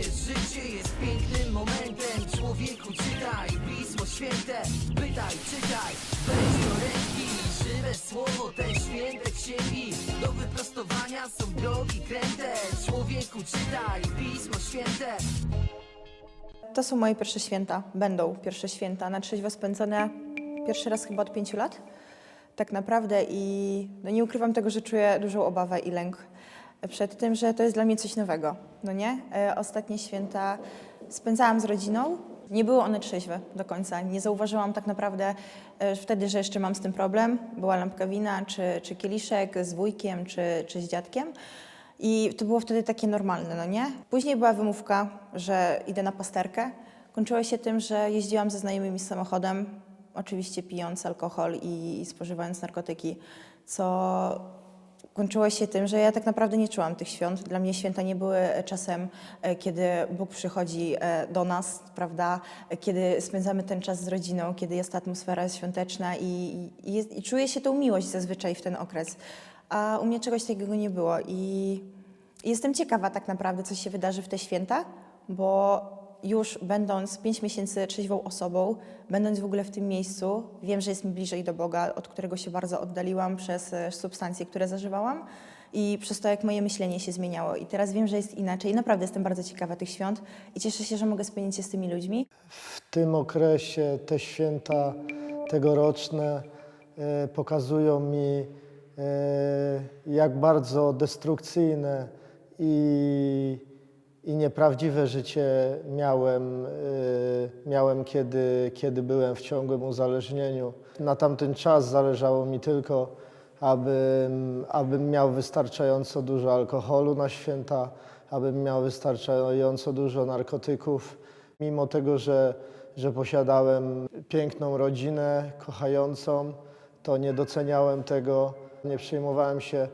Życie jest pięknym momentem. Człowieku czytaj Pismo Święte. Pytaj, czytaj Weź do ręki. Żywe słowo, te święte księgi Do wyprostowania są drogi kręte. Człowieku czytaj Pismo Święte. To są moje pierwsze święta, będą pierwsze święta. Na trzeźwo spędzone pierwszy raz chyba od pięciu lat. Tak naprawdę. I no nie ukrywam tego, że czuję dużą obawę i lęk przed tym, że to jest dla mnie coś nowego, no nie? E, Ostatnie święta spędzałam z rodziną, nie były one trzeźwe do końca. Nie zauważyłam tak naprawdę e, wtedy, że jeszcze mam z tym problem. Była lampka wina, czy, czy kieliszek z wujkiem, czy, czy z dziadkiem. I to było wtedy takie normalne, no nie? Później była wymówka, że idę na pasterkę. Kończyło się tym, że jeździłam ze znajomymi samochodem, oczywiście pijąc alkohol i, i spożywając narkotyki, co kończyło się tym, że ja tak naprawdę nie czułam tych świąt. Dla mnie święta nie były czasem, e, kiedy Bóg przychodzi e, do nas, prawda? E, Kiedy spędzamy ten czas z rodziną, kiedy jest ta atmosfera świąteczna i, i, jest, i się tą miłość zazwyczaj w ten okres. A u mnie czegoś takiego nie było i jestem ciekawa tak naprawdę, co się wydarzy w te święta, bo już będąc pięć miesięcy trzeźwą osobą, będąc w ogóle w tym miejscu, wiem, że jest mi bliżej do Boga, od którego się bardzo oddaliłam przez e, substancje, które zażywałam i przez to, jak moje myślenie się zmieniało. I teraz wiem, że jest inaczej. Naprawdę jestem bardzo ciekawa tych świąt i cieszę się, że mogę spędzić je z tymi ludźmi. W tym okresie te święta tegoroczne e, pokazują mi, e, jak bardzo destrukcyjne i, i nieprawdziwe życie miałem, e, miałem kiedy, kiedy byłem w ciągłym uzależnieniu. Na tamten czas zależało mi tylko, abym, abym miał wystarczająco dużo alkoholu na święta, abym miał wystarczająco dużo narkotyków. Mimo tego, że, że posiadałem piękną rodzinę, kochającą, to nie doceniałem tego, nie przejmowałem się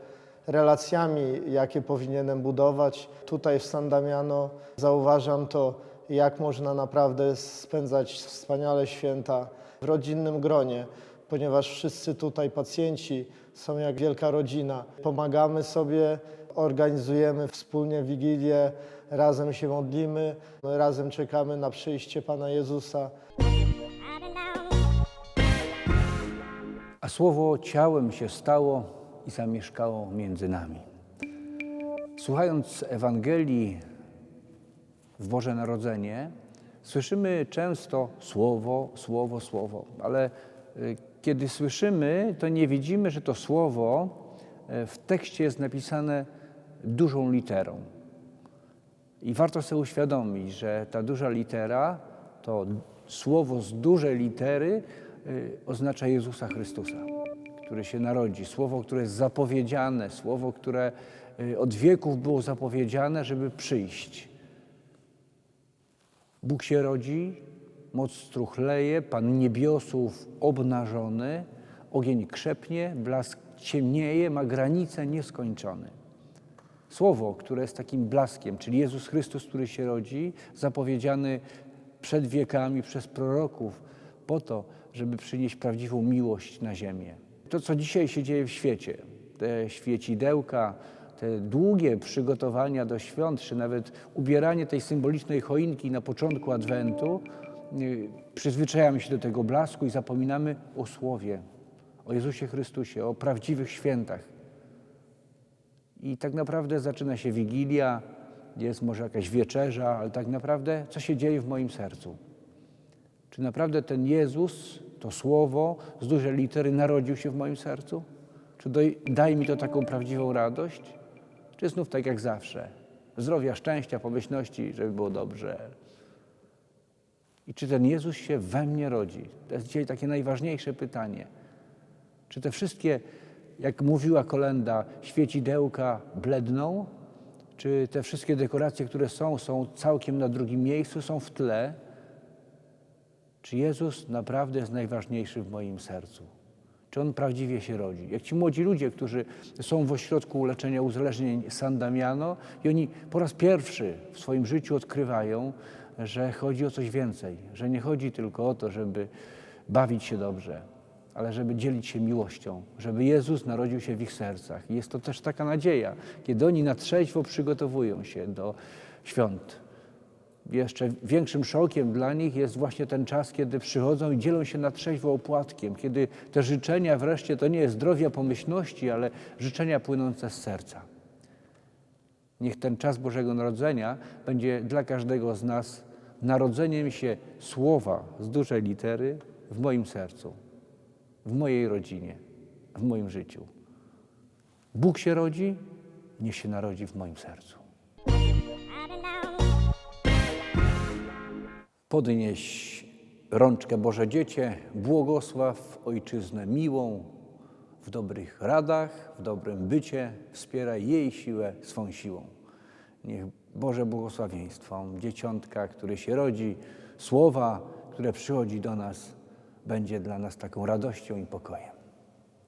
relacjami, jakie powinienem budować. Tutaj w San Damiano zauważam to, jak można naprawdę spędzać wspaniale święta w rodzinnym gronie, ponieważ wszyscy tutaj pacjenci są jak wielka rodzina. Pomagamy sobie, organizujemy wspólnie Wigilię, razem się modlimy, razem czekamy na przyjście Pana Jezusa. A słowo ciałem się stało i zamieszkało między nami. Słuchając Ewangelii w Boże Narodzenie, słyszymy często słowo, słowo, słowo, ale y, kiedy słyszymy, to nie widzimy, że to słowo y, w tekście jest napisane dużą literą. I warto sobie uświadomić, że ta duża litera, to słowo z dużej litery y, oznacza Jezusa Chrystusa, który się narodzi. Słowo, które jest zapowiedziane, słowo, które y, od wieków było zapowiedziane, żeby przyjść. Bóg się rodzi, moc struchleje, Pan niebiosów obnażony, ogień krzepnie, blask ciemnieje, ma granice nieskończone. Słowo, które jest takim blaskiem, czyli Jezus Chrystus, który się rodzi, zapowiedziany przed wiekami przez proroków, po to, żeby przynieść prawdziwą miłość na ziemię. To, co dzisiaj się dzieje w świecie, te świecidełka, te długie przygotowania do świąt, czy nawet ubieranie tej symbolicznej choinki na początku Adwentu, yy, przyzwyczajamy się do tego blasku i zapominamy o Słowie, o Jezusie Chrystusie, o prawdziwych świętach. I tak naprawdę zaczyna się Wigilia, jest może jakaś wieczerza, ale tak naprawdę co się dzieje w moim sercu? Czy naprawdę ten Jezus, to Słowo z dużej litery narodził się w moim sercu? Czy daje mi to taką prawdziwą radość? Czy znów tak jak zawsze? Zdrowia, szczęścia, pomyślności, żeby było dobrze. I czy ten Jezus się we mnie rodzi? To jest dzisiaj takie najważniejsze pytanie. Czy te wszystkie, jak mówiła kolenda, świecidełka bledną? Czy te wszystkie dekoracje, które są, są całkiem na drugim miejscu, są w tle? Czy Jezus naprawdę jest najważniejszy w moim sercu? Czy On prawdziwie się rodzi? Jak ci młodzi ludzie, którzy są w ośrodku leczenia uzależnień San Damiano i oni po raz pierwszy w swoim życiu odkrywają, że chodzi o coś więcej, że nie chodzi tylko o to, żeby bawić się dobrze, ale żeby dzielić się miłością, żeby Jezus narodził się w ich sercach. I jest to też taka nadzieja, kiedy oni na trzeźwo przygotowują się do świąt, jeszcze większym szokiem dla nich jest właśnie ten czas, kiedy przychodzą i dzielą się na trzeźwo opłatkiem, kiedy te życzenia wreszcie to nie jest zdrowia pomyślności, ale życzenia płynące z serca. Niech ten czas Bożego Narodzenia będzie dla każdego z nas narodzeniem się słowa z dużej litery w moim sercu, w mojej rodzinie, w moim życiu. Bóg się rodzi, niech się narodzi w moim sercu. Podnieś rączkę Boże Dziecię, błogosław Ojczyznę miłą, w dobrych radach, w dobrym bycie, wspieraj jej siłę swą siłą. Niech Boże błogosławieństwo dzieciątka, które się rodzi, słowa, które przychodzi do nas, będzie dla nas taką radością i pokojem.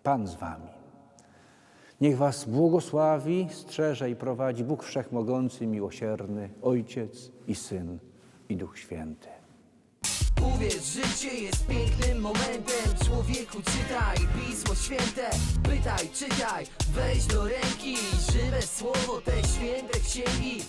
Pan z wami. Niech was błogosławi, strzeże i prowadzi Bóg Wszechmogący, miłosierny, Ojciec i Syn i Duch Święty. Uwierz, życie jest pięknym momentem. Człowieku czytaj Pismo Święte. Pytaj, czytaj, weź do ręki Żywe słowo te święte księgi